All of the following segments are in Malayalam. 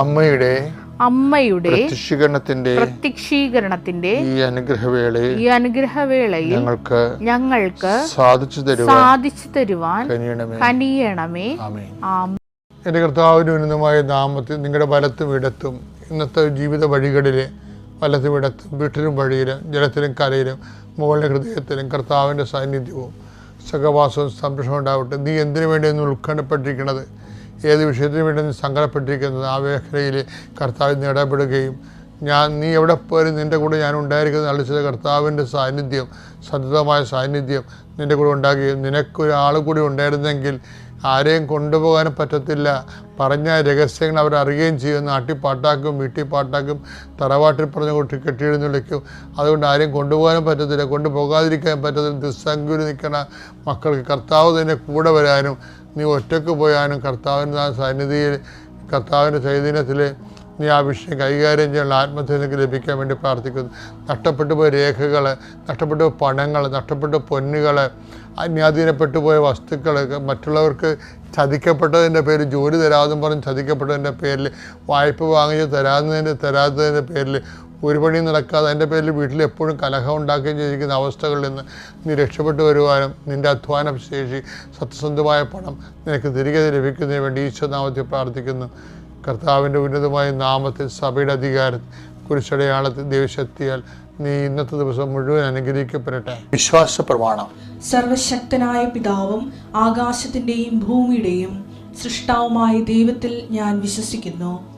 അമ്മയുടെ അമ്മയുടെ പ്രത്യക്ഷീകരണത്തിന്റെ പ്രത്യക്ഷീകരണത്തിന്റെ ഈ അനുഗ്രഹവേളയിൽ ഈ അനുഗ്രഹവേളയിൽ ഞങ്ങൾക്ക് ഞങ്ങൾക്ക് സാധിച്ചു തരുവാൻ സാധിച്ചു തരുവാൻ കനിയണമേ. എന്റെ കർത്താവിന് ഉന്നതമായ നാമത്തിൽ നിങ്ങളുടെ വലത്തും ഇടത്തും ഇന്നത്തെ ജീവിത വഴികളിലെ വലത്തും ഇടത്തും വീട്ടിലും വഴിയിലും ജലത്തിലും കരയിലും മുകളിലെ ഹൃദയത്തിലും കർത്താവിന്റെ സാന്നിധ്യവും സഹവാസവും സംരക്ഷണം ഉണ്ടാവട്ടെ. നീ എന്തിനു വേണ്ടിയെന്ന് ഉത്കണ്ഠപ്പെട്ടിരിക്കുന്നത്? ഏത് വിഷയത്തിന് വേണ്ടി നീ സങ്കടപ്പെട്ടിരിക്കുന്നത്? ആ മേഖലയിൽ കർത്താവിന് ഇടപെടുകയും ഞാൻ നീ എവിടെ പോയാലും നിന്റെ കൂടെ ഞാൻ ഉണ്ടായിരിക്കുന്ന അളിച്ചത് കർത്താവിന്റെ സാന്നിധ്യം സതതമായ സാന്നിധ്യം നിന്റെ കൂടെ ഉണ്ടാകുകയും നിനക്കൊരാൾ കൂടി ഉണ്ടായിരുന്നെങ്കിൽ ആരെയും കൊണ്ടുപോകാനും പറ്റത്തില്ല. പറഞ്ഞ രഹസ്യങ്ങൾ അവർ അറിയുകയും ചെയ്യും. നാട്ടിൽ പാട്ടാക്കും വീട്ടിൽ പാട്ടാക്കും തറവാട്ടിൽ പറഞ്ഞ കൊട്ടി അതുകൊണ്ട് ആരെയും കൊണ്ടുപോകാനും പറ്റത്തില്ല. കൊണ്ടുപോകാതിരിക്കാൻ പറ്റത്തില്ല. ദുസ്സംഗുരി നിൽക്കണ മക്കൾക്ക് കർത്താവ് തന്നെ കൂടെ വരാനും നീ ഒറ്റയ്ക്ക് പോയാലും കർത്താവിന്റെ ആ സന്നിധിയിൽ കർത്താവിന്റെ ചൈതന്യത്തിൽ നീ ആ വിഷയം കൈകാര്യം ചെയ്യാനുള്ള ആത്മഹത്യ നിനക്ക് ലഭിക്കാൻ വേണ്ടി പ്രാർത്ഥിക്കുന്നു. നഷ്ടപ്പെട്ടു പോയ രേഖകൾ നഷ്ടപ്പെട്ടു പോയ പണങ്ങൾ നഷ്ടപ്പെട്ട പൊന്നുകൾ അന്യാധീനപ്പെട്ടു പോയ വസ്തുക്കൾ മറ്റുള്ളവർക്ക് ചതിക്കപ്പെട്ടതിന്റെ പേരിൽ ജോലി തരാതെന്ന് പറഞ്ഞ് ചതിക്കപ്പെട്ടതിന്റെ പേരിൽ വായ്പ വാങ്ങിച്ച് തരാതെ തരാത്തതിന്റെ പേരിൽ ഒരു പണിയും നടക്കാതെ അതിന്റെ പേരിൽ വീട്ടിൽ എപ്പോഴും കലഹം ഉണ്ടാക്കുകയും ചെയ്തിരിക്കുന്ന അവസ്ഥകളിൽ നിന്ന് നീ രക്ഷപ്പെട്ടു വരുവാനും നിന്റെ അധ്വാന ശേഷി സത്യസന്ധമായ പണം നിനക്ക് തിരികെ ലഭിക്കുന്നതിന് വേണ്ടി ഈശ്വനാമത്തിൽ പ്രാർത്ഥിക്കുന്നു. കർത്താവിന്റെ ഉന്നതമായ നാമത്തിൽ സഭയുടെ അധികാരം കുരിശടയാളത്തിൽ ദൈവശക്തിയാൽ നീ ഇന്നത്തെ ദിവസം മുഴുവൻ അനുഗ്രഹിക്കപ്പെടട്ടെ. വിശ്വാസ പ്രമാണം സർവശക്തനായ പിതാവും ആകാശത്തിന്റെയും ഭൂമിയുടെയും സൃഷ്ടാവുമായ ദൈവത്തിൽ ഞാൻ വിശ്വസിക്കുന്നു.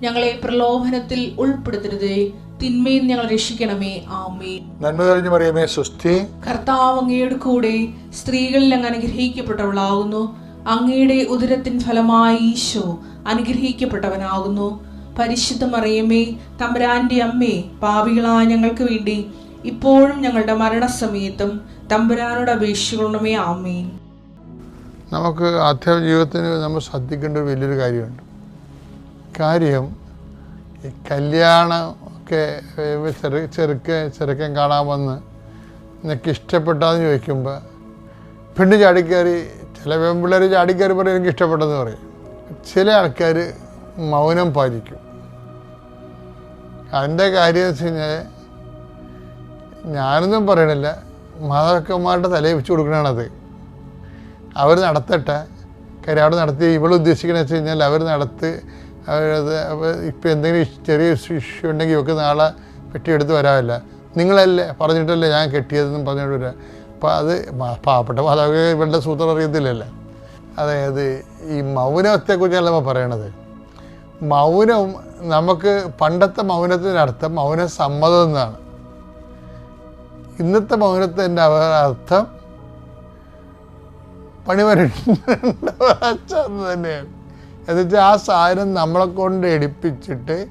ഞങ്ങളെ പ്രലോഭനത്തിൽ ഉൾപ്പെടുത്തരുതേ. തിന്മയിൽ ഞങ്ങൾ രക്ഷിക്കണമേ. ആമേൻ. നന്മ കഴിഞ്ഞു പറയുമേ സ്വസ്തി. കർത്താവ് അങ്ങയുടെ കൂടെ സ്ത്രീകളിൽ അങ്ങ് അനുഗ്രഹിക്കപ്പെട്ടവളാകുന്നു. അങ്ങയുടെ ഉദരത്തിൻ ഫലമായി ഈശോ അനുഗ്രഹിക്കപ്പെട്ടവനാകുന്നു. പരിശുദ്ധ മറിയമേ തമ്പുരാന്റെ അമ്മേ പാപികളായ ഞങ്ങൾക്ക് വേണ്ടി ഇപ്പോഴും ഞങ്ങളുടെ മരണസമയത്തും തമ്പുരാനോട് അപേക്ഷിക്കണമേ. ആമേൻ. നമുക്ക് ആധ്യാത്മിക ജീവിതത്തിന് നമ്മൾ ശ്രദ്ധിക്കേണ്ട ഒരു വലിയൊരു കാര്യമുണ്ട്. കാര്യം ഈ കല്യാണം ഒക്കെ ചെറു ചെറുക്ക് ചെറുക്കൻ കാണാൻ വന്ന് നിനക്ക് ഇഷ്ടപ്പെട്ടാന്ന് ചോദിക്കുമ്പോൾ പെണ്ണ് ചാടിക്കയറി ചില പെൺപിള്ളേർ ചാടിക്കയറി പറയും എനിക്ക് ഇഷ്ടപ്പെട്ടെന്ന് പറയും. ചില ആൾക്കാർ മൗനം പാലിക്കും. അതിന്റെ കാര്യം വെച്ച് കഴിഞ്ഞാൽ ഞാനൊന്നും പറയണില്ല. മാതാക്കന്മാരുടെ തലയിൽ വെച്ച് കൊടുക്കണത് അവർ നടത്തട്ടെ. കാര്യം അവിടെ നടത്തി ഇവൾ ഉദ്ദേശിക്കണമെന്ന് വെച്ച് കഴിഞ്ഞാൽ അവർ നടത്ത് അവരത് ഇപ്പം എന്തെങ്കിലും ചെറിയ ഇഷ്യൂ ഉണ്ടെങ്കിൽ ഇവർക്ക് നാളെ പെട്ടിയെടുത്ത് വരാമല്ല നിങ്ങളല്ലേ പറഞ്ഞിട്ടല്ലേ ഞാൻ കെട്ടിയതെന്നും പറഞ്ഞിട്ട് വരാം. അപ്പോൾ അത് പാവപ്പെട്ട മാതാവ് ഇവരുടെ സൂത്രം അറിയത്തില്ലല്ലോ? അതായത് ഈ മൗനത്തെക്കുറിച്ചാണ് നമ്മൾ പറയണത്. മൗനം നമുക്ക് പണ്ടത്തെ മൗനത്തിനർത്ഥം മൗന സമ്മതം എന്നാണ്. ഇന്നത്തെ മൗനത്തിന്റെ അർത്ഥം പണിവരണ്ട തന്നെയാണ്. എന്നുവെച്ചാൽ ആ സാധനം നമ്മളെ കൊണ്ട് എടുപ്പിച്ചിട്ട്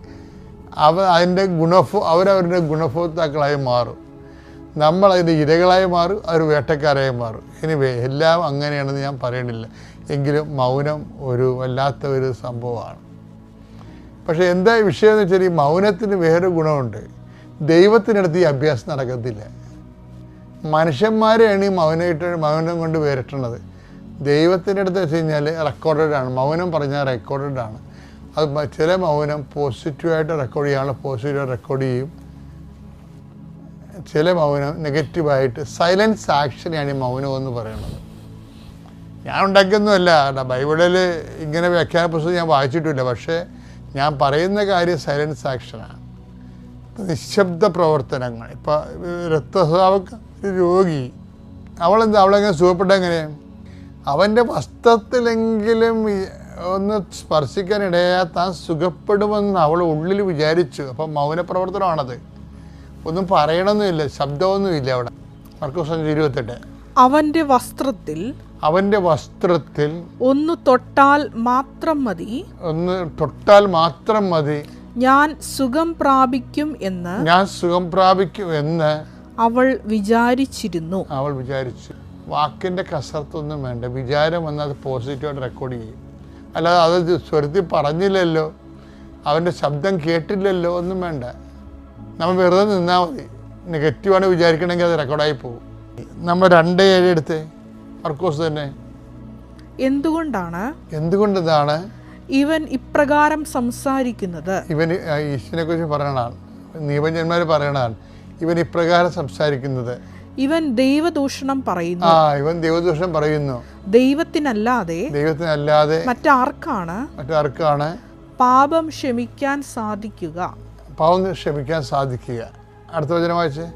അവ അതിന്റെ ഗുണഭോ അവരവരുടെ ഗുണഭോക്താക്കളായി മാറും. നമ്മൾ അതിന്റെ ഇരകളായി മാറും അവർ വേട്ടക്കാരായി മാറും. എനിവേ എല്ലാം അങ്ങനെയാണെന്ന് ഞാൻ പറയണില്ല. എങ്കിലും മൗനം ഒരു വല്ലാത്ത ഒരു സംഭവമാണ്. പക്ഷേ എന്താ വിഷയം എന്ന് വെച്ചാൽ ഈ മൗനത്തിന് വേറെ ഗുണമുണ്ട്. ദൈവത്തിനടുത്ത് ഈ അഭ്യാസം നടക്കത്തില്ല. മനുഷ്യന്മാരെയാണ് ഈ മൗനമായിട്ട് മൗനം കൊണ്ട് വേറിട്ടുന്നത് ദൈവത്തിന്റെ അടുത്ത് വെച്ച് കഴിഞ്ഞാൽ റെക്കോർഡഡ് ആണ്. മൗനം പറഞ്ഞാൽ റെക്കോർഡഡ് ആണ്. അത് ചില മൗനം പോസിറ്റീവായിട്ട് റെക്കോർഡ് ചെയ്യാനുള്ള പോസിറ്റീവായിട്ട് റെക്കോർഡ് ചെയ്യും. ചില മൗനം നെഗറ്റീവായിട്ട് സൈലൻസ് ആക്ഷനെയാണ് ഈ മൗനം എന്ന് പറയുന്നത്. ഞാൻ ഉണ്ടാക്കിയൊന്നുമല്ല. ബൈബിളിൽ ഇങ്ങനെ വ്യാഖ്യാന പുസ്തകം ഞാൻ വായിച്ചിട്ടില്ല. പക്ഷേ ഞാൻ പറയുന്ന കാര്യം സൈലൻസ് ആക്ഷനാണ് നിശബ്ദ പ്രവർത്തനങ്ങൾ. ഇപ്പോൾ രക്തസ്രാവ രോഗി. അവളെന്താ? അവളെങ്ങനെ സുഖപ്പെട്ട എങ്ങനെ? അവന്റെ വസ്ത്രത്തിലെങ്കിലും ഒന്ന് സ്പർശിക്കാൻ ഇടയാ താൻ സുഖപ്പെടുമെന്ന് അവൾ ഉള്ളിൽ വിചാരിച്ചു. അപ്പം മൗനപ്രവർത്തനമാണത് ഒന്നും പറയണമെന്നില്ല ശബ്ദമൊന്നുമില്ല അവിടെ. മർക്കോസ് ഇരുപത്തെട്ട്. അവന്റെ വസ്ത്രത്തിൽ അവന്റെ വസ്ത്രത്തിൽ ഒന്ന് തൊട്ടാൽ മാത്രം മതി. ഒന്ന് തൊട്ടാൽ മാത്രം മതി. ഞാൻ സുഖം പ്രാപിക്കും എന്ന് ഞാൻ സുഖം പ്രാപിക്കും എന്ന് അവൾ വിചാരിച്ചിരുന്നു. അവൾ വിചാരിച്ചു. വാക്കിന്റെ കസർത്തൊന്നും വേണ്ട. വിചാരം വന്നാൽ അത് പോസിറ്റീവായിട്ട് റെക്കോർഡ് ചെയ്യും. അല്ലാതെ അത് സ്വരത്തിൽ പറഞ്ഞില്ലല്ലോ. അവന്റെ ശബ്ദം കേട്ടില്ലല്ലോ ഒന്നും വേണ്ട. നമ്മൾ വെറുതെ നിന്നാൽ മതി. നെഗറ്റീവാണ് വിചാരിക്കണമെങ്കിൽ അത് റെക്കോർഡായി പോകും. നമ്മൾ രണ്ട് ഏഴ് എടുത്ത്? മർക്കോസ് തന്നെ. എന്തുകൊണ്ടാണ്? എന്തുകൊണ്ട് ഇതാണ് ഇവൻ ഇപ്രകാരം സംസാരിക്കുന്നത്. ഇവൻ ഈശ്വരനെ കുറിച്ച് പറയണതാണ്. നിയമജന്മാർ പറയണതാണ്. ഇവൻ ഇപ്രകാരം സംസാരിക്കുന്നത്. ഇവൻ ദൈവദൂഷണം പറയുന്നു. ആ ഇവൻ ദൈവദൂഷണം പറയുന്നു. ദൈവത്തിനല്ലാതെ ദൈവത്തിനല്ലാതെ മറ്റാർക്കാണ് മറ്റാർക്കാണ് പാപം ക്ഷമിക്കാൻ സാധിക്കുക. പാപം ക്ഷമിക്കാൻ സാധിക്കുക. അടുത്ത വചനം വായിച്ചേ.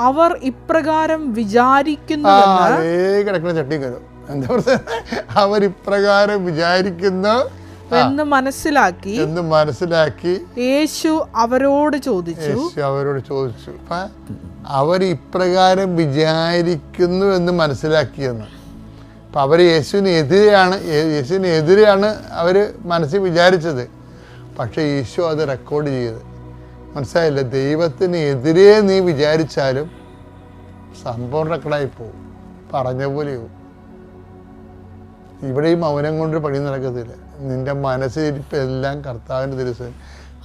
അവർ ഇപ്രകാരം വിചാരിക്കുന്നു കിടക്കുന്ന ചട്ടി കരു എന്താ പറയുക അവർ ഇപ്രകാരം വിചാരിക്കുന്നു എന്ന് മനസ്സിലാക്കി എന്ന് മനസ്സിലാക്കി യേശു അവരോട് ചോദിച്ചു. യേശു അവരോട് ചോദിച്ചു. അപ്പൊ അവർ ഇപ്രകാരം വിചാരിക്കുന്നു എന്ന് മനസ്സിലാക്കിയെന്ന്. അപ്പം അവർ യേശുവിനെതിരെയാണ് യേ- എതിരെയാണ് അവർ മനസ്സിൽ വിചാരിച്ചത്. പക്ഷെ യേശു അത് റെക്കോർഡ് ചെയ്ത്. മനസ്സിലായില്ല? ദൈവത്തിന് എതിരെ നീ വിചാരിച്ചാലും സംഭവം റെക്കോർഡായി പോകും. പറഞ്ഞ പോലെയാവും. ഇവിടെ ഈ മൗനം കൊണ്ട് പണി നടക്കത്തില്ല. നിന്റെ മനസ്സിരിപ്പ് എല്ലാം കർത്താവിന്റെ ദിവസം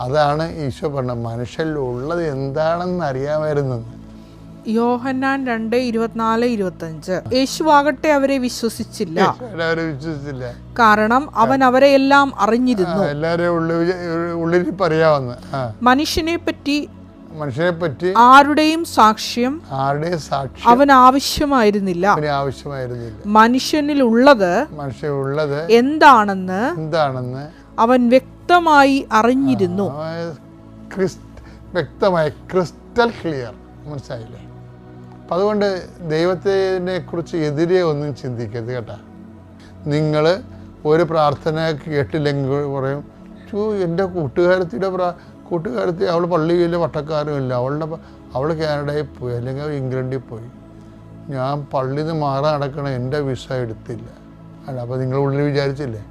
അതാണ് ഈശോ പറഞ്ഞത്. മനുഷ്യരിൽ ഉള്ളത് എന്താണെന്ന് അറിയാമായിരുന്നെന്ന് യോഹന്നാൻ രണ്ട് ഇരുപത്തിനാല് ഇരുപത്തഞ്ച്. യേശുവാകട്ടെ അവരെ വിശ്വസിച്ചില്ല. അവരെ വിശ്വസിച്ചില്ല. കാരണം അവൻ അവരെ എല്ലാം അറിഞ്ഞിരുന്നു. എല്ലാവരെയും ഉള്ളിൽ പറയാവുന്ന മനുഷ്യനെ പറ്റി മനുഷ്യനെ പറ്റി ആരുടെയും സാക്ഷ്യം ആരുടെയും സാക്ഷ്യം അവൻ ആവശ്യമായിരുന്നില്ല ആവശ്യമായിരുന്നില്ല. മനുഷ്യൻ ഉള്ളത് എന്താണെന്ന് എന്താണെന്ന് അവൻ വ്യക്തമായി അറിഞ്ഞിരുന്നു. വ്യക്തമായി ക്രിസ്റ്റൽ ക്ലിയർ. മനസ്സിലായില്ലേ? അപ്പം അതുകൊണ്ട് ദൈവത്തിനെ കുറിച്ച് എതിരെ ഒന്നും ചിന്തിക്കരുത് കേട്ടാ. നിങ്ങൾ ഒരു പ്രാർത്ഥന കേട്ടില്ലെങ്കിൽ പറയും എന്റെ കൂട്ടുകാരത്തിയുടെ പ്രാ കൂട്ടുകാരത്തി അവൾ പള്ളിയിൽ വട്ടക്കാരും ഇല്ല അവളുടെ അവൾ കാനഡയിൽ പോയി അല്ലെങ്കിൽ ഇംഗ്ലണ്ടിൽ പോയി. ഞാൻ പള്ളിയിൽ നിന്ന് മാറാൻ നടക്കണ എന്റെ വിസ എടുത്തില്ല. അല്ല അപ്പോൾ നിങ്ങൾ ഉള്ളിൽ വിചാരിച്ചില്ലേ?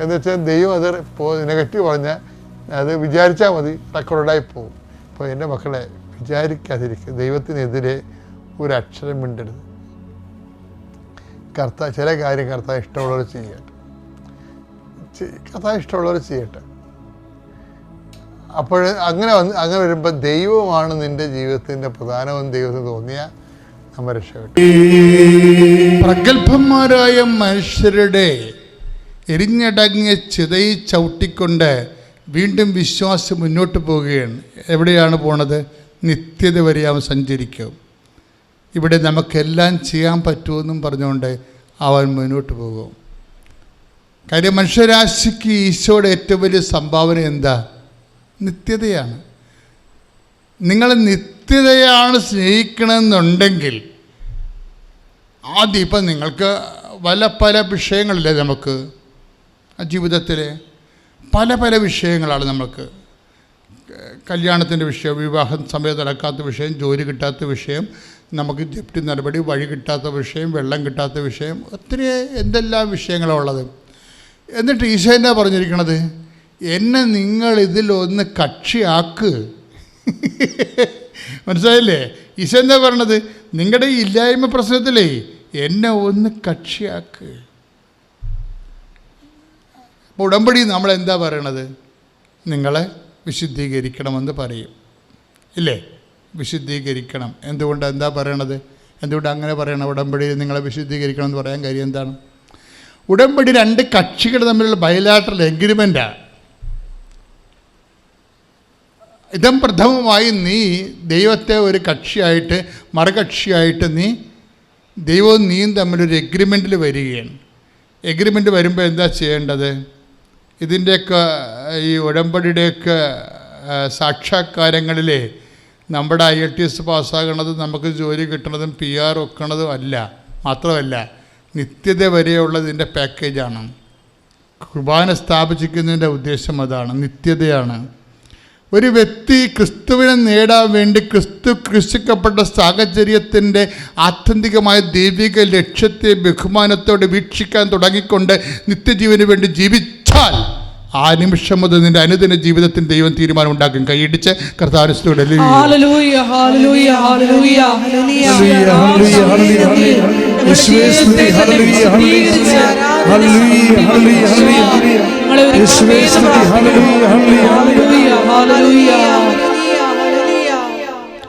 എന്ന് വെച്ചാൽ ദൈവം അത് ഇപ്പോൾ നെഗറ്റീവ് പറഞ്ഞാൽ അത് വിചാരിച്ചാൽ മതി റെക്കോർഡായി പോകും അപ്പോൾ എന്റെ മക്കളെ വിചാരിക്കാതിരിക്കുക ദൈവത്തിനെതിരെ ഒരു അക്ഷരം മിണ്ടരുത്. കർത്ത ചില കാര്യം കർത്താവ് ഇഷ്ടമുള്ളവർ ചെയ്യട്ടെ. കർത്താവ് ഇഷ്ടമുള്ളവർ ചെയ്യട്ടെ. അപ്പോൾ അങ്ങനെ വന്ന് അങ്ങനെ വരുമ്പോൾ ദൈവമാണ് നിന്റെ ജീവിതത്തിന്റെ പ്രധാനമെന്ന് ദൈവത്തിന് തോന്നിയ നമ്മൾ രക്ഷപ്പെട്ടു പ്രഗത്ഭന്മാരായ മനുഷ്യരുടെ എരിഞ്ഞടങ്ങിയ ചിതയി ചവിട്ടിക്കൊണ്ട് വീണ്ടും വിശ്വാസം മുന്നോട്ട് പോവുകയാണ്. എവിടെയാണ് പോണത്? നിത്യത വരെ അവൻ സഞ്ചരിക്കും. ഇവിടെ നമുക്കെല്ലാം ചെയ്യാൻ പറ്റുമെന്നും പറഞ്ഞുകൊണ്ട് അവൻ മുന്നോട്ട് പോകും. കാര്യം മനുഷ്യരാശിക്ക് ഈശോയുടെ ഏറ്റവും വലിയ സംഭാവന എന്താ? നിത്യതയാണ്. നിങ്ങൾ നിത്യതയാണ് സ്നേഹിക്കണമെന്നുണ്ടെങ്കിൽ ആദ്യം ഇപ്പം നിങ്ങൾക്ക് പല പല വിഷയങ്ങളില്ലേ നമുക്ക്? ജീവിതത്തിൽ പല പല വിഷയങ്ങളാണ് നമുക്ക് കല്യാണത്തിന്റെ വിഷയം വിവാഹം സമയത്ത് നടക്കാത്ത വിഷയം ജോലി കിട്ടാത്ത വിഷയം നമുക്ക് ജപ്തി നടപടി വഴി കിട്ടാത്ത വിഷയം വെള്ളം കിട്ടാത്ത വിഷയം ഒത്തിരി എന്തെല്ലാം വിഷയങ്ങളാണ് ഉള്ളത്. എന്നിട്ട് ഈശോ എന്നാ പറഞ്ഞിരിക്കണത്? എന്നെ നിങ്ങൾ ഇതിലൊന്ന് കക്ഷിയാക്ക്. മനസ്സിലായില്ലേ? ഈശോ എന്താ പറയണത് നിങ്ങളുടെ ഇല്ലായ്മ പ്രശ്നത്തിലേ എന്നെ ഒന്ന് കക്ഷിയാക്ക്. ഉടമ്പടി നമ്മളെന്താ പറയണത്? നിങ്ങളെ വിശുദ്ധീകരിക്കണമെന്ന് പറയും. ഇല്ലേ? വിശുദ്ധീകരിക്കണം. എന്തുകൊണ്ട് എന്താ പറയണത്? എന്തുകൊണ്ട് അങ്ങനെ പറയണം? ഉടമ്പടി നിങ്ങളെ വിശുദ്ധീകരിക്കണം എന്ന് പറയാൻ കാര്യം എന്താണ്? ഉടമ്പടി രണ്ട് കക്ഷികൾ തമ്മിലുള്ള ബയലാട്രൽ എഗ്രിമെന്റാണ് ഇതം പ്രഥമമായി നീ ദൈവത്തെ ഒരു കക്ഷിയായിട്ട് മറുകക്ഷിയായിട്ട് നീ ദൈവവും നീയും തമ്മിലൊരു എഗ്രിമെന്റിൽ വരികയാണ്. എഗ്രിമെന്റ് വരുമ്പോൾ എന്താ ചെയ്യേണ്ടത്? ഇതിന്റെയൊക്കെ ഈ ഉടമ്പടിയുടെയൊക്കെ സാക്ഷാത്കാരങ്ങളിലെ നമ്മുടെ ഐ എൽ ടി എസ് പാസ്സാകണത് നമുക്ക് ജോലി കിട്ടണതും പി ആർ വെക്കണതും അല്ല മാത്രമല്ല നിത്യത വരെയുള്ളതിന്റെ പാക്കേജാണ് കുർബാന സ്ഥാപിച്ചിരിക്കുന്നതിന്റെ ഉദ്ദേശം അതാണ് നിത്യതയാണ്. ഒരു വ്യക്തി ക്രിസ്തുവിനെ നേടാൻ വേണ്ടി ക്രിസ്തു കൃഷിക്കപ്പെട്ട സാഹചര്യത്തിന്റെ ആത്യന്തികമായ ദൈവിക ലക്ഷ്യത്തെ ബഹുമാനത്തോടെ വീക്ഷിക്കാൻ തുടങ്ങിക്കൊണ്ട് നിത്യജീവന് വേണ്ടി ജീവിച്ചാൽ ആ നിമിഷം മുതൽ നിന്റെ അനുദിന ജീവിതത്തിന് ദൈവം തീരുമാനം ഉണ്ടാക്കും. കൈയിടിച്ച് കർത്താനുസ്തുവിടെ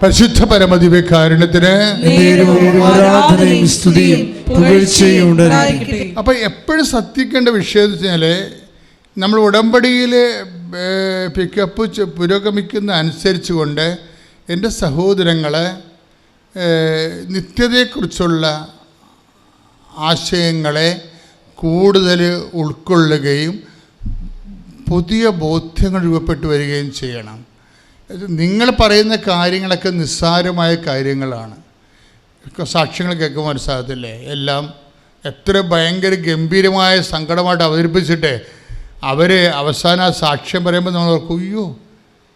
പരിശുദ്ധ പരമദിവ്യകാരുണ്യത്തിന് നേരും ആരാധനയും സ്തുതിയും പുകഴ്ചയും അപ്പോൾ എപ്പോഴും ശ്രദ്ധിക്കേണ്ട വിഷയം എന്ന് വെച്ചാൽ നമ്മൾ ഉടമ്പടിയിൽ പിക്കപ്പ് പുരോഗമിക്കുന്ന അനുസരിച്ച് കൊണ്ട് എന്റെ സഹോദരങ്ങളെ നിത്യതയെക്കുറിച്ചുള്ള ആശയങ്ങളെ കൂടുതൽ ഉൾക്കൊള്ളുകയും പുതിയ ബോധ്യങ്ങൾ രൂപപ്പെട്ടു വരികയും ചെയ്യണം. നിങ്ങൾ പറയുന്ന കാര്യങ്ങളൊക്കെ നിസ്സാരമായ കാര്യങ്ങളാണ്. സാക്ഷ്യങ്ങൾ കേൾക്കുമ്പോൾ മനസ്സിലാകത്തില്ലേ? എല്ലാം എത്ര ഭയങ്കര ഗംഭീരമായ സങ്കടമായിട്ട് അവതരിപ്പിച്ചിട്ട് അവർ അവസാന സാക്ഷ്യം പറയുമ്പോൾ നമ്മൾ ഓർക്കും അയ്യോ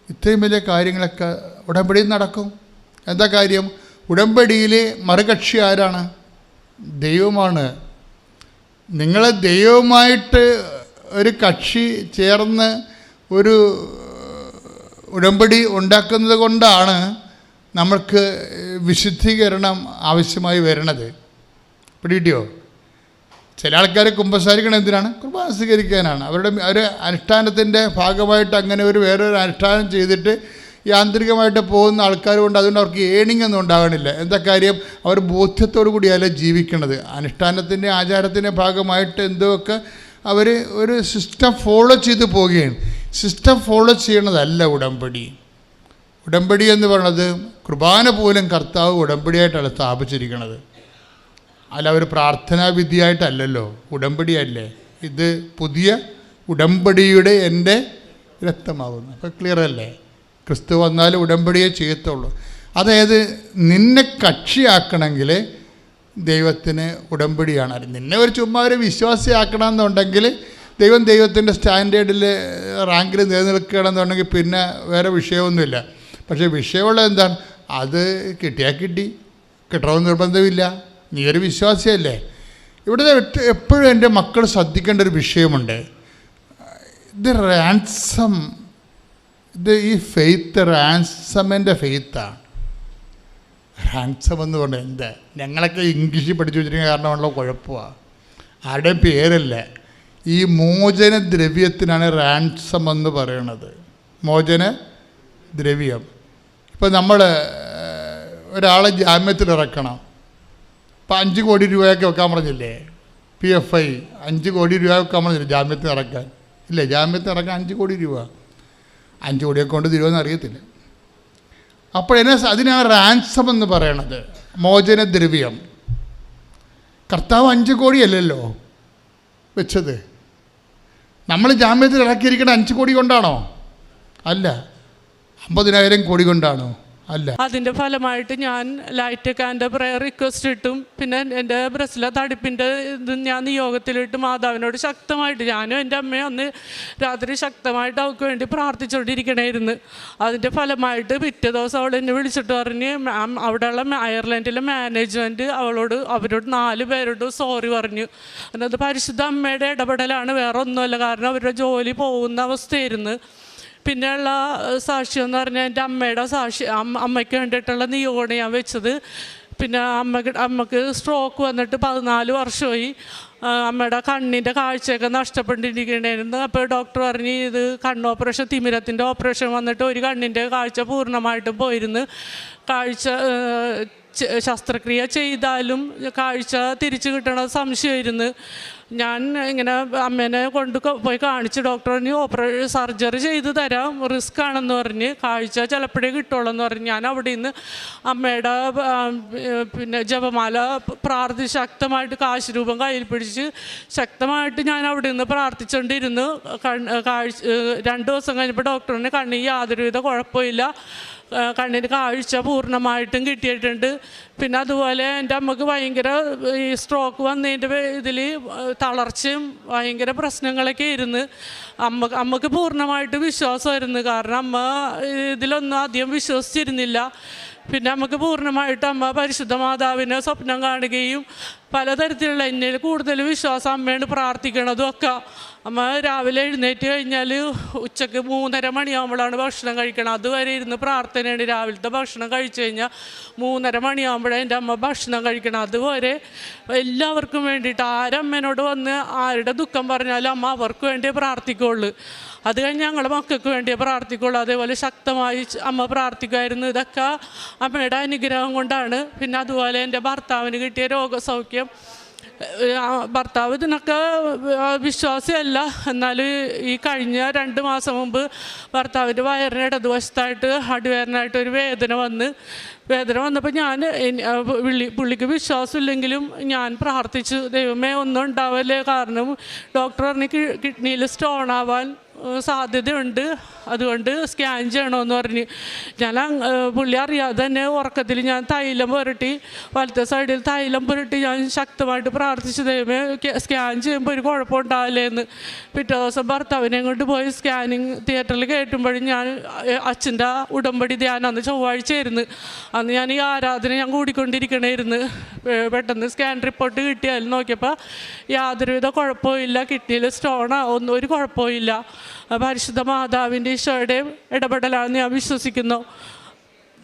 ഇത്രയും വലിയ കാര്യങ്ങളൊക്കെ ഉടമ്പടിയിൽ നടക്കും. എന്താ കാര്യം? ഉടമ്പടിയിൽ മറുകക്ഷി ആരാണ്? ദൈവമാണ്. നിങ്ങൾ ദൈവമായിട്ട് ഒരു കക്ഷി ചേർന്ന് ഒരു ഉടമ്പടി ഉണ്ടാക്കുന്നത് കൊണ്ടാണ് നമ്മൾക്ക് വിശുദ്ധീകരണം ആവശ്യമായി വരണത്. പിടികിട്ടിയോ? ചില ആൾക്കാർ കുമ്പസാരിക്കണം എന്തിനാണ്? കുർബാന സ്വീകരിക്കാനാണ്. അവരുടെ ഒരു അനുഷ്ഠാനത്തിന്റെ ഭാഗമായിട്ട് അങ്ങനെ ഒരു വേറൊരു അനുഷ്ഠാനം ചെയ്തിട്ട് യാന്ത്രികമായിട്ട് പോകുന്ന ആൾക്കാർ കൊണ്ട് അതുകൊണ്ട് അവർക്ക് ഏണിംഗ് ഒന്നും ഉണ്ടാകണില്ല. എന്താ കാര്യം? അവർ ബോധ്യത്തോടു കൂടിയല്ല ജീവിക്കുന്നത് അനുഷ്ഠാനത്തിന്റെ ആചാരത്തിന്റെ ഭാഗമായിട്ട് എന്തൊക്കെ അവർ ഒരു സിസ്റ്റം ഫോളോ ചെയ്ത് പോവുകയാണ്. സിസ്റ്റം ഫോളോ ചെയ്യണതല്ല ഉടമ്പടി. ഉടമ്പടി എന്ന് പറയുന്നത് കുർബാന പോലും കർത്താവ് ഉടമ്പടിയായിട്ടാണ് സ്ഥാപിച്ചിരിക്കുന്നത് അല്ല അവർ പ്രാർത്ഥനാ വിധിയായിട്ടല്ലല്ലോ. ഉടമ്പടിയല്ലേ ഇത് പുതിയ ഉടമ്പടിയുടെ എന്റെ രക്തമാകുന്നു. അപ്പോൾ ക്ലിയർ അല്ലേ? ക്രിസ്തു വന്നാൽ ഉടമ്പടിയെ ചെയ്യത്തുള്ളൂ. അതായത് നിന്നെ കക്ഷിയാക്കണമെങ്കിൽ ദൈവത്തിന് ഉടമ്പടിയാണ്. നിന്നെ ഒരു ചുമ്മാ ഒരു വിശ്വാസിയാക്കണമെന്നുണ്ടെങ്കിൽ ദൈവം ദൈവത്തിന്റെ സ്റ്റാൻഡേർഡിൽ റാങ്കിൽ നിലനിൽക്കുകയാണെന്നുണ്ടെങ്കിൽ പിന്നെ വേറെ വിഷയമൊന്നുമില്ല. പക്ഷേ വിഷയമുള്ളത് എന്താണ്? അത് കിട്ടിയാൽ കിട്ടി കിട്ടണമെന്ന് നിർബന്ധമില്ല. നീ ഒരു വിശ്വാസിയല്ലേ. ഇവിടെ എപ്പോഴും എന്റെ മക്കൾ ശ്രദ്ധിക്കേണ്ട ഒരു വിഷയമുണ്ട്. ഇത് റാൻസം ഇത് ഈ ഫെയ്ത്ത് റാൻസമിന്റെ ഫെയ്ത്താണ് റാൻസം എന്ന് പറഞ്ഞാൽ എന്താ? ഞങ്ങളൊക്കെ ഇംഗ്ലീഷ് പഠിച്ചു വെച്ചിരിക്കുന്ന കാരണമുള്ള കുഴപ്പമാണ് ആരുടെയും പേരല്ല. ഈ മോചന ദ്രവ്യത്തിനാണ് റാൻസം എന്ന് പറയണത്. മോചന ദ്രവ്യം. ഇപ്പം നമ്മൾ ഒരാളെ ജാമ്യത്തിൽ ഇറക്കണം. ഇപ്പം അഞ്ച് കോടി രൂപയൊക്കെ വെക്കാൻ പറഞ്ഞില്ലേ? പി എഫ് ഐ അഞ്ച് കോടി രൂപ വെക്കാൻ പറഞ്ഞില്ലേ ജാമ്യത്തിൽ ഇറക്കാൻ? ഇല്ലേ? ജാമ്യത്തിൽ ഇറക്കാൻ അഞ്ച് കോടി രൂപ. അഞ്ച് കോടിയൊക്കെ കൊണ്ട് തിരുവെന്ന് അറിയത്തില്ല. അപ്പോൾ അതിനാ റാൻസം എന്ന് പറയണത്. മോചനദ്രവ്യം. കർത്താവ് അഞ്ച് കോടിയല്ലല്ലോ വെച്ചത്. നമ്മൾ ജാമ്യത്തിൽ ഇറക്കിയിരിക്കുന്ന അഞ്ച് കോടി കൊണ്ടാണോ? അല്ല. അമ്പതിനായിരം കോടി കൊണ്ടാണോ? അല്ല. അതിന്റെ ഫലമായിട്ട് ഞാൻ ലൈറ്റ് കാന്റെ പ്രയർ റിക്വസ്റ്റ് ഇട്ടും. പിന്നെ എന്റെ ബ്രസ്റ്റിലെ തടിപ്പിന്റെ ഇത് ഞാൻ നിയോഗത്തിലിട്ട്. മാതാവിനോട് ശക്തമായിട്ട് ഞാനും എന്റെ അമ്മയും അന്ന് രാത്രി ശക്തമായിട്ട് അവൾക്ക് വേണ്ടി പ്രാർത്ഥിച്ചുകൊണ്ടിരിക്കണമായിരുന്നു അതിന്റെ ഫലമായിട്ട് പിറ്റേ ദിവസം അവൾ എന്നെ വിളിച്ചിട്ട് പറഞ്ഞ് മാം അവിടെയുള്ള അയർലൻഡിലെ മാനേജ്മെന്റ് അവളോട് അവരോട് നാല് പേരോട് സോറി പറഞ്ഞു. അതിനകത്ത് പരിശുദ്ധ അമ്മയുടെ ഇടപെടലാണ്. വേറെ ഒന്നുമല്ല കാരണം അവരുടെ ജോലി പോകുന്ന അവസ്ഥയായിരുന്നു. പിന്നെയുള്ള സാക്ഷ്യം എന്ന് പറഞ്ഞാൽ എന്റെ അമ്മയുടെ സാക്ഷി അമ്മ അമ്മയ്ക്ക് വേണ്ടിയിട്ടുള്ള നിയോഗമാണ് ഞാൻ വെച്ചത്. പിന്നെ അമ്മയ്ക്ക് അമ്മയ്ക്ക് സ്ട്രോക്ക് വന്നിട്ട് പതിനാല് വർഷമായി. അമ്മയുടെ കണ്ണിന്റെ കാഴ്ചയൊക്കെ നഷ്ടപ്പെട്ടിരിക്കണായിരുന്നു അപ്പോൾ ഡോക്ടർ പറഞ്ഞ് ഇത് കണ്ണ് ഓപ്പറേഷൻ തിമിരത്തിന്റെ ഓപ്പറേഷൻ വന്നിട്ട് ഒരു കണ്ണിന്റെ കാഴ്ച പൂർണമായിട്ടും പോയിരുന്നു. കാഴ്ച ശസ്ത്രക്രിയ ചെയ്താലും കാഴ്ച തിരിച്ചു കിട്ടണ സംശയമായിരുന്നു. ഞാൻ ഇങ്ങനെ അമ്മേനെ കൊണ്ട് പോയി കാണിച്ച്. ഡോക്ടറിന് ഓപ്പറേഷൻ സർജറി ചെയ്ത് തരാം. റിസ്ക് ആണെന്ന് പറഞ്ഞ്. കാഴ്ച ചിലപ്പോഴേ കിട്ടുള്ളൂ എന്ന് പറഞ്ഞ്. ഞാൻ അവിടെ നിന്ന് അമ്മയുടെ പിന്നെ ജപമാല പ്രാർത്ഥി ശക്തമായിട്ട് കാശ് രൂപം കയ്യിൽ പിടിച്ച് ശക്തമായിട്ട് ഞാൻ അവിടെ നിന്ന് പ്രാർത്ഥിച്ചുകൊണ്ടിരുന്നു കാഴ്ച രണ്ട് ദിവസം കഴിഞ്ഞപ്പോൾ ഡോക്ടറിന് കണ്ണിൽ യാതൊരുവിധ കുഴപ്പമില്ല. കണ്ണിന് കാഴ്ച പൂർണമായിട്ടും കിട്ടിയിട്ടുണ്ട്. പിന്നെ അതുപോലെ എന്റെ അമ്മയ്ക്ക് ഭയങ്കര ഈ സ്ട്രോക്ക് വന്നതിന്റെ ഇതിൽ തളർച്ചയും ഭയങ്കര പ്രശ്നങ്ങളൊക്കെ ആയിരുന്നു. അമ്മ അമ്മയ്ക്ക് പൂർണമായിട്ട് വിശ്വാസമായിരുന്നു. കാരണം അമ്മ ഇതിലൊന്നും അധികം വിശ്വസിച്ചിരുന്നില്ല. പിന്നെ നമുക്ക് പൂർണമായിട്ട് അമ്മ പരിശുദ്ധ മാതാവിനെ സ്വപ്നം കാണുകയും പലതരത്തിലുള്ള എന്നിൽ കൂടുതൽ വിശ്വാസം അമ്മയാണ് പ്രാർത്ഥിക്കണതും ഒക്കെ അമ്മ രാവിലെ എഴുന്നേറ്റ് കഴിഞ്ഞാൽ ഉച്ചയ്ക്ക് മൂന്നര മണിയാകുമ്പോഴാണ് ഭക്ഷണം കഴിക്കണം. അതുവരെ ഇരുന്ന് പ്രാർത്ഥനയാണ് രാവിലത്തെ ഭക്ഷണം കഴിച്ചു കഴിഞ്ഞാൽ മൂന്നര മണിയാകുമ്പോഴേ എന്റെ അമ്മ ഭക്ഷണം കഴിക്കണം. അതുവരെ എല്ലാവർക്കും വേണ്ടിയിട്ട് ആരമ്മേനോട് വന്ന് ആരുടെ ദുഃഖം പറഞ്ഞാലും അമ്മ അവർക്ക് വേണ്ടിയേ പ്രാർത്ഥിക്കുള്ളൂ. അത് കഴിഞ്ഞ് ഞങ്ങളുടെ മക്കൾക്ക് വേണ്ടിയേ പ്രാർത്ഥിക്കുള്ളൂ. അതേപോലെ ശക്തമായി അമ്മ പ്രാർത്ഥിക്കുമായിരുന്നു. ഇതൊക്കെ അമ്മയുടെ അനുഗ്രഹം കൊണ്ടാണ്. പിന്നെ അതുപോലെ എന്റെ ഭർത്താവിന് കിട്ടിയ രോഗസൗഖ്യം ഭർത്താവ് ഇതിനൊക്കെ വിശ്വാസമല്ല എന്നാൽ ഈ കഴിഞ്ഞ രണ്ട് മാസം മുമ്പ് ഭർത്താവിന്റെ വയറിന് ഇടതുവശത്തായിട്ട് അടിവേദനായിട്ട് ഒരു വേദന വന്ന് വേദന വന്നപ്പോൾ ഞാൻ വിളി പുള്ളിക്ക് വിശ്വാസമില്ലെങ്കിലും ഞാൻ പ്രാർത്ഥിച്ചു ദൈവമേ ഒന്നും ഉണ്ടാവല്ലേ? കാരണം ഡോക്ടർ പറഞ്ഞ് കിഡ്നിയിൽ സ്റ്റോൺ ആവാൻ സാധ്യതയുണ്ട്. അതുകൊണ്ട് സ്കാൻ ചെയ്യണമെന്ന് പറഞ്ഞ്. ഞാൻ പുള്ളി അറിയാതെ തന്നെ ഉറക്കത്തിൽ ഞാൻ തൈലം പുരട്ടി വലത്തെ സൈഡിൽ തൈലം പുരട്ടി ഞാൻ ശക്തമായിട്ട് പ്രാർത്ഥിച്ചു ദൈവമേ സ്കാൻ ചെയ്യുമ്പോൾ ഒരു കുഴപ്പമുണ്ടാവില്ലേ എന്ന് പിറ്റേ ദിവസം ഭർത്താവിനെ കൊണ്ട് പോയി സ്കാനിങ് തിയേറ്ററിൽ കയറ്റുമ്പോഴും ഞാൻ അച്ഛന്റെ ഉടമ്പടി ധ്യാനം അന്ന് ചൊവ്വാഴ്ചയായിരുന്നു. അന്ന് ഞാൻ ഈ ആരാധന ഞാൻ കൂടിക്കൊണ്ടിരിക്കണമായിരുന്നു പെട്ടെന്ന് സ്കാൻ റിപ്പോർട്ട് കിട്ടിയാൽ നോക്കിയപ്പോൾ യാതൊരുവിധ കുഴപ്പമില്ല കിഡ്നിയിൽ സ്റ്റോണോ ഒന്നും ഒരു കുഴപ്പമില്ല പരിശുദ്ധ മാതാവിന്റെ ഈശോയുടെയും ഇടപെടലാണെന്ന് ഞാൻ വിശ്വസിക്കുന്നു.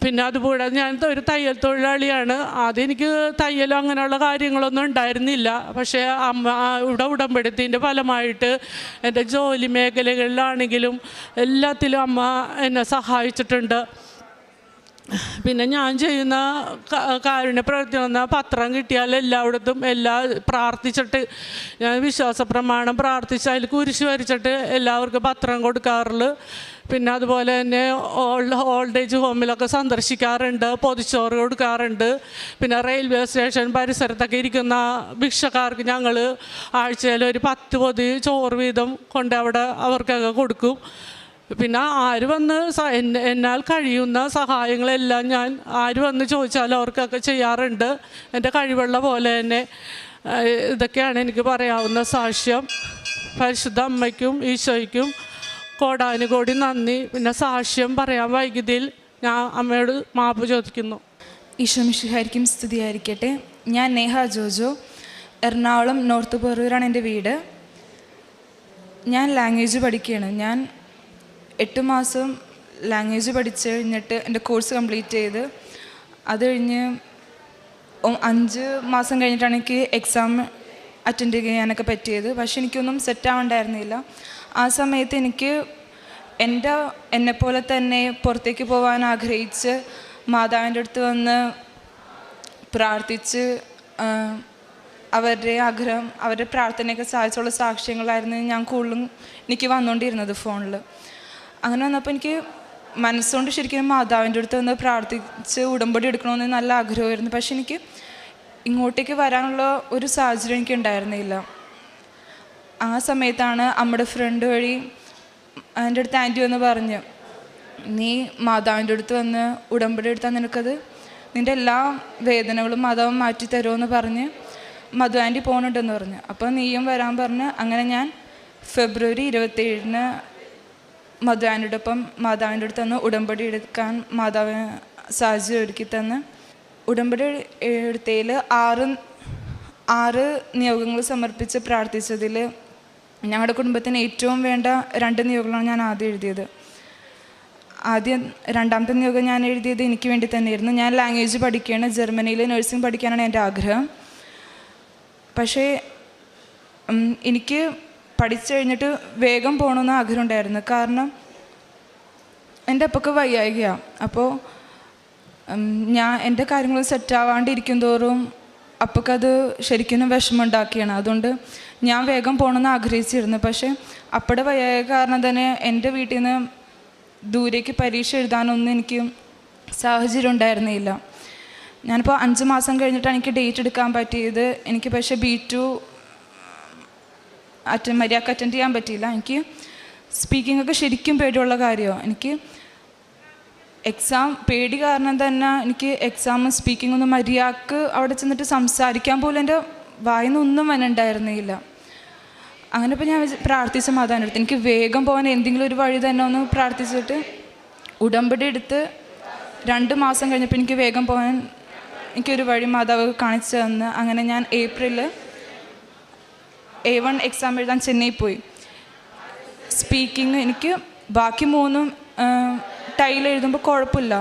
പിന്നെ അതുകൂടെ ഞാൻ ഒരു തയ്യൽ തൊഴിലാളിയാണ്. ആദ്യം എനിക്ക് തയ്യലോ അങ്ങനെയുള്ള കാര്യങ്ങളൊന്നും ഉണ്ടായിരുന്നില്ല. പക്ഷേ അമ്മ ഇവിടെ ഉടമ്പെടുത്തതിന്റെ ഫലമായിട്ട് എന്റെ ജോലി മേഖലകളിലാണെങ്കിലും എല്ലാത്തിലും അമ്മ എന്നെ സഹായിച്ചിട്ടുണ്ട്. പിന്നെ ഞാൻ ചെയ്യുന്ന കാരുണ്യ പ്രവർത്തനം എന്ന പത്രം കിട്ടിയാൽ എല്ലായിടത്തും എല്ലാ പ്രാർത്ഥിച്ചിട്ട് ഞാൻ വിശ്വാസ പ്രമാണം പ്രാർത്ഥിച്ച് അതിൽ കുരിശ് വരച്ചിട്ട് എല്ലാവർക്കും പത്രം കൊടുക്കാറുള്ളു. പിന്നെ അതുപോലെ തന്നെ ഓൾഡ് ഓൾഡ് ഏജ് ഹോമിലൊക്കെ സന്ദർശിക്കാറുണ്ട് പൊതിച്ചോറ് കൊടുക്കാറുണ്ട്. പിന്നെ റെയിൽവേ സ്റ്റേഷൻ പരിസരത്തൊക്കെ ഇരിക്കുന്ന ഭിക്ഷക്കാർക്ക് ഞങ്ങൾ ആഴ്ചയിൽ ഒരു പത്ത് പൊതി ചോറ് വീതം കൊണ്ട് അവിടെ അവർക്കൊക്കെ കൊടുക്കും. പിന്നെ ആര് വന്ന് എന്നാൽ കഴിയുന്ന സഹായങ്ങളെല്ലാം ഞാൻ ആര് വന്ന് ചോദിച്ചാലും അവർക്കൊക്കെ ചെയ്യാറുണ്ട്. എന്റെ കഴിവുള്ള പോലെ തന്നെ ഇതൊക്കെയാണ് എനിക്ക് പറയാവുന്ന സാക്ഷ്യം. പരിശുദ്ധ അമ്മയ്ക്കും ഈശോയ്ക്കും കോടാനുകോടി നന്ദി. പിന്നെ സാക്ഷ്യം പറയാൻ വൈകിതിൽ ഞാൻ അമ്മയോട് മാപ്പ് ചോദിക്കുന്നു. ഈശോ മിഷിഹായിരിക്കും സ്തുതിയായിരിക്കട്ടെ. ഞാൻ നേഹ ജോജോ എറണാകുളം നോർത്ത് പോറൂരാണ് എന്റെ വീട്. ഞാൻ ലാംഗ്വേജ് പഠിക്കുകയാണ്. ഞാൻ എട്ട് മാസം ലാംഗ്വേജ് പഠിച്ച് കഴിഞ്ഞിട്ട് എന്റെ കോഴ്സ് കംപ്ലീറ്റ് ചെയ്ത് അത് കഴിഞ്ഞ് അഞ്ച് മാസം കഴിഞ്ഞിട്ടാണ് എനിക്ക് എക്സാം അറ്റൻഡ് ചെയ്യാനൊക്കെ പറ്റിയത്. പക്ഷെ എനിക്കൊന്നും സെറ്റ് ആവണ്ടായിരുന്നില്ല. ആ സമയത്ത് എനിക്ക് എന്റെ എന്നെപ്പോലെ തന്നെ പുറത്തേക്ക് പോകാൻ ആഗ്രഹിച്ച് മാതാവിന്റെ അടുത്ത് വന്ന് പ്രാർത്ഥിച്ച് അവരുടെ ആഗ്രഹം അവരുടെ പ്രാർത്ഥനയൊക്കെ സാധിച്ചുള്ള സാക്ഷ്യങ്ങളായിരുന്നു ഞാൻ കൂടുതലും എനിക്ക് വന്നുകൊണ്ടിരുന്നത് ഫോണിൽ അങ്ങനെ വന്നപ്പോൾ എനിക്ക് മനസ്സുകൊണ്ട് ശരിക്കും മാതാവിന്റെ അടുത്ത് വന്ന് പ്രാർത്ഥിച്ച് ഉടമ്പടി എടുക്കണമെന്ന് നല്ല ആഗ്രഹമായിരുന്നു. പക്ഷെ എനിക്ക് ഇങ്ങോട്ടേക്ക് വരാനുള്ള ഒരു സാഹചര്യം എനിക്ക് ഉണ്ടായിരുന്നില്ല. ആ സമയത്താണ് അമ്മയുടെ ഫ്രണ്ട് വഴി എന്റെ അടുത്ത് ആന്റി വന്ന് പറഞ്ഞു നീ മാതാവിന്റെ അടുത്ത് വന്ന് ഉടമ്പടി എടുത്താൽ നിനക്കത് നിന്റെ എല്ലാ വേദനകളും മാതാവ് മാറ്റി തരുമെന്ന് പറഞ്ഞ് മധു ആന്റി പോകുന്നുണ്ടെന്ന് പറഞ്ഞു. അപ്പോൾ നീയും വരാൻ പറഞ്ഞ് അങ്ങനെ ഞാൻ ഫെബ്രുവരി ഇരുപത്തേഴിന് മധു ആന്റിയുടെ ഒപ്പം മാതാവിന്റെ അടുത്ത് തന്ന് ഉടമ്പടി എടുക്കാൻ മാതാവിന് സാഹചര്യം ഒരുക്കി തന്ന്. ഉടമ്പടി എടുത്തതിൽ ആറ് ആറ് നിയോഗങ്ങൾ സമർപ്പിച്ച് പ്രാർത്ഥിച്ചതിൽ ഞങ്ങളുടെ കുടുംബത്തിന് ഏറ്റവും വേണ്ട രണ്ട് നിയോഗങ്ങളാണ് ഞാൻ ആദ്യം എഴുതിയത്. ആദ്യം രണ്ടാമത്തെ നിയോഗം ഞാൻ എഴുതിയത് എനിക്ക് വേണ്ടി തന്നെയായിരുന്നു. ഞാൻ ലാംഗ്വേജ് പഠിക്കുകയാണ്. ജർമ്മനിയിൽ നഴ്സിംഗ് പഠിക്കാനാണ് എന്റെ ആഗ്രഹം. പക്ഷേ എനിക്ക് പഠിച്ചു കഴിഞ്ഞിട്ട് വേഗം പോകണമെന്ന് ആഗ്രഹം ഉണ്ടായിരുന്നു കാരണം എന്റെ അപ്പൊക്കെ വയ്യായികയാണ് അപ്പോൾ ഞാൻ എന്റെ കാര്യങ്ങൾ സെറ്റാവാണ്ടിരിക്കും തോറും അപ്പക്കത് ശരിക്കും വിഷമമുണ്ടാക്കിയാണ്. അതുകൊണ്ട് ഞാൻ വേഗം പോകണമെന്ന് ആഗ്രഹിച്ചിരുന്നു. പക്ഷേ അപ്പടെ വയ്യായ കാരണം തന്നെ എന്റെ വീട്ടിൽ നിന്ന് ദൂരേക്ക് പരീക്ഷ എഴുതാനൊന്നും എനിക്ക് സാഹചര്യം ഉണ്ടായിരുന്നില്ല. ഞാനിപ്പോൾ അഞ്ച് മാസം കഴിഞ്ഞിട്ടാണ് എനിക്ക് ഡേറ്റ് എടുക്കാൻ പറ്റിയത്. എനിക്ക് പക്ഷേ ബി ടു അറ്റൻഡ് മര്യാദയ്ക്ക് അറ്റൻഡ് ചെയ്യാൻ പറ്റിയില്ല. എനിക്ക് സ്പീക്കിംഗ് ഒക്കെ ശരിക്കും പേടിയുള്ള കാര്യമാണ് എനിക്ക് എക്സാം പേടി കാരണം തന്നെ എനിക്ക് എക്സാം സ്പീക്കിംഗ് ഒന്നും മര്യാദയ്ക്ക് അവിടെ ചെന്നിട്ട് സംസാരിക്കാൻ പോലും എന്റെ വായിന്ന് ഒന്നും ഉണ്ടായിരുന്നില്ല. അങ്ങനെ ഇപ്പോൾ ഞാൻ പ്രാർത്ഥിച്ച മാതാവിന്റെ അടുത്ത് എനിക്ക് വേഗം പോകാൻ എന്തെങ്കിലും ഒരു വഴി തന്നെ ഒന്ന് പ്രാർത്ഥിച്ചിട്ട് ഉടമ്പടി എടുത്ത് രണ്ട് മാസം കഴിഞ്ഞപ്പോൾ എനിക്ക് വേഗം പോകാൻ എനിക്കൊരു വഴി മാതാവ് കാണിച്ചു തന്ന്. അങ്ങനെ ഞാൻ ഏപ്രിലിൽ എ വൺ എക്സാം എഴുതാൻ ചെന്നൈ പോയി. സ്പീക്കിംഗ് എനിക്ക് ബാക്കി മൂന്നും ടൈൽ എഴുതുമ്പോൾ കുഴപ്പമില്ല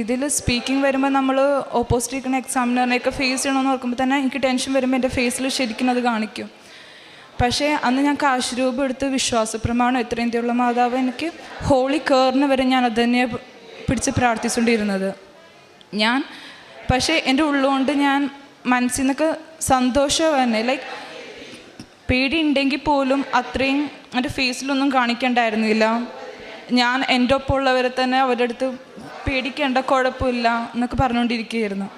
ഇതിൽ സ്പീക്കിംഗ് വരുമ്പോൾ നമ്മൾ ഓപ്പോസിറ്റ് ഇരിക്കുന്ന എക്സാമിനറിനെയൊക്കെ ഫേസ് ചെയ്യണമെന്ന് ഓർക്കുമ്പോൾ തന്നെ എനിക്ക് ടെൻഷൻ വരുമ്പോൾ എന്റെ ഫേസിൽ ശരിക്കും അത് കാണിക്കും. പക്ഷേ അന്ന് ഞാൻ കാശ് രൂപ എടുത്ത് വിശ്വാസ പ്രമാണം എത്രയും മാതാവ് എനിക്ക് ഹോളി കേറിന് വരെ ഞാൻ അത് തന്നെ പിടിച്ച് പ്രാർത്ഥിച്ചുകൊണ്ടിരുന്നത് ഞാൻ പക്ഷേ എന്റെ ഉള്ളുകൊണ്ട് ഞാൻ മനസ്സിൽ നിന്നൊക്കെ സന്തോഷം തന്നെ. ലൈക്ക് പേടി ഉണ്ടെങ്കിൽ പോലും അത്രയും എന്റെ ഫേസിലൊന്നും കാണിക്കണ്ടായിരുന്നില്ല. ഞാൻ എന്റെ ഒപ്പം ഉള്ളവരെ തന്നെ അവരുടെ അടുത്ത് പേടിക്കേണ്ട കുഴപ്പമില്ല എന്നൊക്കെ പറഞ്ഞുകൊണ്ടിരിക്കുകയായിരുന്നു.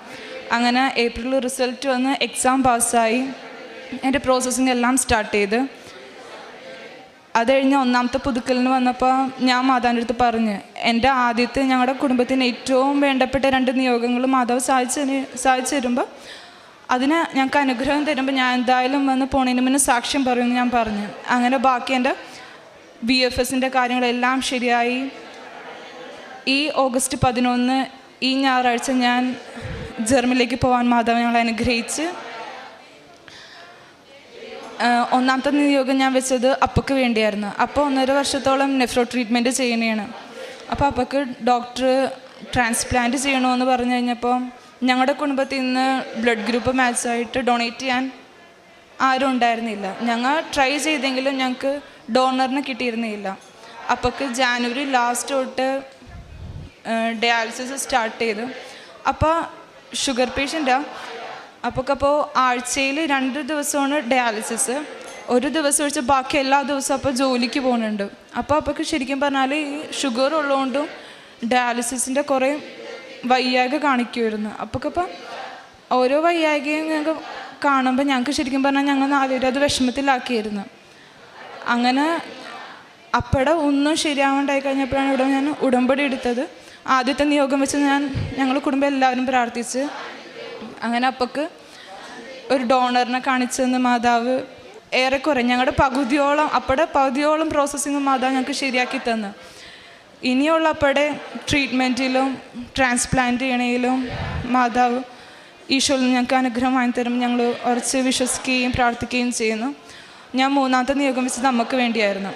അങ്ങനെ ഏപ്രിൽ റിസൾട്ട് വന്ന് എക്സാം പാസ്സായി. എന്റെ പ്രോസസ്സിങ് എല്ലാം സ്റ്റാർട്ട് ചെയ്ത്. അത് കഴിഞ്ഞ് ഒന്നാമത്തെ പുതുക്കലിന് വന്നപ്പോൾ ഞാൻ മാതാവിന്റെ അടുത്ത് പറഞ്ഞ് എന്റെ ആദ്യത്തെ ഞങ്ങളുടെ കുടുംബത്തിന് ഏറ്റവും വേണ്ടപ്പെട്ട രണ്ട് നിയോഗങ്ങൾ മാതാവ് സാധിച്ചു സാധിച്ചു തരുമ്പോൾ അതിന് ഞങ്ങൾക്ക് അനുഗ്രഹം തരുമ്പോൾ ഞാൻ എന്തായാലും വന്ന് പോണതിന് മുന്നേ സാക്ഷ്യം പറയുമെന്ന് ഞാൻ പറഞ്ഞു. അങ്ങനെ ബാക്കി എന്റെ ബി എഫ് എസിന്റെ കാര്യങ്ങളെല്ലാം ശരിയായി. ഈ ഓഗസ്റ്റ് പതിനൊന്ന് ഈ ഞായറാഴ്ച ഞാൻ ജർമ്മനിലേക്ക് പോകാൻ മാതാവ് ഞങ്ങളെ അനുഗ്രഹിച്ച്. ഒന്നാമത്തെ നിയോഗം ഞാൻ വെച്ചത് അപ്പക്ക് വേണ്ടിയായിരുന്നു. അപ്പോൾ ഒന്നര വർഷത്തോളം നെഫ്രോ ട്രീറ്റ്മെന്റ് ചെയ്യണേണ് അപ്പോൾ അപ്പക്ക് ഡോക്ടർ ട്രാൻസ്പ്ലാന്റ് ചെയ്യണമെന്ന് പറഞ്ഞു കഴിഞ്ഞപ്പോൾ ഞങ്ങളുടെ കുടുംബത്തിൽ നിന്ന് ബ്ലഡ് ഗ്രൂപ്പ് മാച്ചായിട്ട് ഡൊണേറ്റ് ചെയ്യാൻ ആരും ഉണ്ടായിരുന്നില്ല. ഞങ്ങൾ ട്രൈ ചെയ്തെങ്കിലും ഞങ്ങൾക്ക് ഡോണറിന് കിട്ടിയിരുന്നില്ല. അപ്പോൾക്ക് ജാനുവരി ലാസ്റ്റ് തൊട്ട് ഡയാലിസിസ് സ്റ്റാർട്ട് ചെയ്തു. അപ്പോൾ ഷുഗർ പേഷ്യന്റാണ് അപ്പോൾക്കപ്പോൾ ആഴ്ചയിൽ രണ്ട് ദിവസമാണ് ഡയാലിസിസ് ഒരു ദിവസം ഒഴിച്ച് ബാക്കി എല്ലാ ദിവസവും അപ്പോൾ ജോലിക്ക് പോകുന്നുണ്ട്. അപ്പോൾ അപ്പോൾക്ക് ശരിക്കും പറഞ്ഞാൽ ഈ ഷുഗർ ഉള്ളതുകൊണ്ടും ഡയാലിസിസിന്റെ കുറേ വയ്യായ്ക കാണിക്കുമായിരുന്നു അപ്പോഴപ്പോൾ ഓരോ വയ്യായ്കയും ഞങ്ങൾക്ക് കാണുമ്പോൾ ഞങ്ങൾക്ക് ശരിക്കും പറഞ്ഞാൽ ഞങ്ങൾ നാലുപേരും അത് വിഷമത്തിലാക്കിയിരുന്നു. അങ്ങനെ അപ്പടെ ഒന്നും ശരിയാവണ്ടായി കഴിഞ്ഞപ്പോഴാണ് ഇവിടെ ഞാൻ ഉടമ്പടി എടുത്തത്. ആദ്യത്തെ നിയോഗം വെച്ച് ഞാൻ ഞങ്ങൾ കുടുംബം എല്ലാവരും പ്രാർത്ഥിച്ച് അങ്ങനെ അപ്പക്ക് ഒരു ഡോണറിനെ കാണിച്ചെന്ന് മാതാവ് ഏറെക്കുറെ ഞങ്ങളുടെ പകുതിയോളം അപ്പടെ പകുതിയോളം പ്രോസസ്സിങ് മാതാവ് ഞങ്ങൾക്ക് ശരിയാക്കി തന്നു. ഇനിയുള്ള അപ്പടെ ട്രീറ്റ്മെന്റിലും ട്രാൻസ്പ്ലാന്റ് ചെയ്യണേലും മാതാവ് ഈശോയിൽ ഞങ്ങൾക്ക് അനുഗ്രഹം വാങ്ങി തരും ഞങ്ങൾ ഉറച്ച് വിശ്വസിക്കുകയും പ്രാർത്ഥിക്കുകയും ചെയ്യുന്നു. ഞാൻ മൂന്നാമത്തെ നിയോഗം വെച്ചത് നമുക്ക് വേണ്ടിയായിരുന്നു.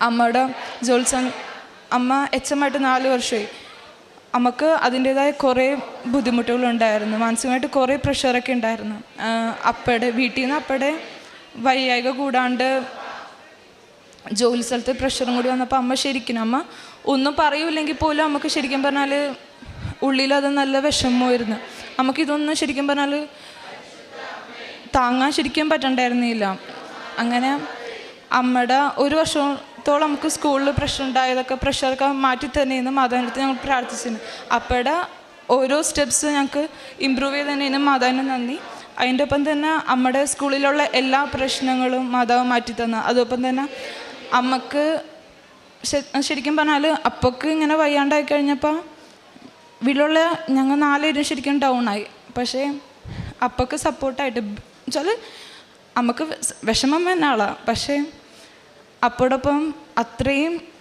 അമ്മയുടെ ജോത്സവം അമ്മ എച്ച് എം ആയിട്ട് നാല് വർഷമായി. അമ്മയ്ക്ക് അതിന്റേതായ കുറേ ബുദ്ധിമുട്ടുകളുണ്ടായിരുന്നു. മാനസികമായിട്ട് കുറേ പ്രഷറൊക്കെ ഉണ്ടായിരുന്നു. അപ്പടെ വീട്ടിൽ നിന്ന് അപ്പയുടെ വയ്യായിക കൂടാണ്ട് ജോലി സ്ഥലത്ത് പ്രഷറും കൂടി വന്നപ്പോൾ അമ്മ ശരിക്കും അമ്മ ഒന്നും പറയൂല്ലെങ്കിൽ പോലും നമുക്ക് ശരിക്കും പറഞ്ഞാൽ ഉള്ളിൽ അത് നല്ല വിഷമമായിരുന്നു. നമുക്കിതൊന്നും ശരിക്കും പറഞ്ഞാൽ താങ്ങാൻ ശരിക്കും പറ്റണ്ടായിരുന്നില്ല. അങ്ങനെ അമ്മയുടെ ഒരു വർഷത്തോളം നമുക്ക് സ്കൂളിൽ പ്രഷർ ഉണ്ടായതൊക്കെ പ്രഷറൊക്കെ മാറ്റി തന്നെയെന്ന് മാതാവിനടുത്ത് ഞങ്ങൾ പ്രാർത്ഥിച്ചിരുന്നു. അപ്പയുടെ ഓരോ സ്റ്റെപ്സ് ഞങ്ങൾക്ക് ഇമ്പ്രൂവ് ചെയ്ത് തന്നെയാണ് മാതാവിന് നന്ദി. അതിന്റെ ഒപ്പം തന്നെ അമ്മയുടെ സ്കൂളിലുള്ള എല്ലാ പ്രശ്നങ്ങളും മാതാവ് മാറ്റി തന്നു അതോടൊപ്പം തന്നെ അമ്മയ്ക്ക് ശരിക്കും പറഞ്ഞാൽ അപ്പക്ക് ഇങ്ങനെ വയ്യാണ്ടായി കഴിഞ്ഞപ്പോൾ വീട്ടിലുള്ള ഞങ്ങൾ നാലുപേരും ശരിക്കും ഡൗൺ ആയി. പക്ഷേ അപ്പക്ക് സപ്പോർട്ടായിട്ട് വെച്ചാൽ അമ്മയ്ക്ക് വിഷമം തന്നെ ആളാണ് പക്ഷേ അപ്പോടൊപ്പം അത്രയും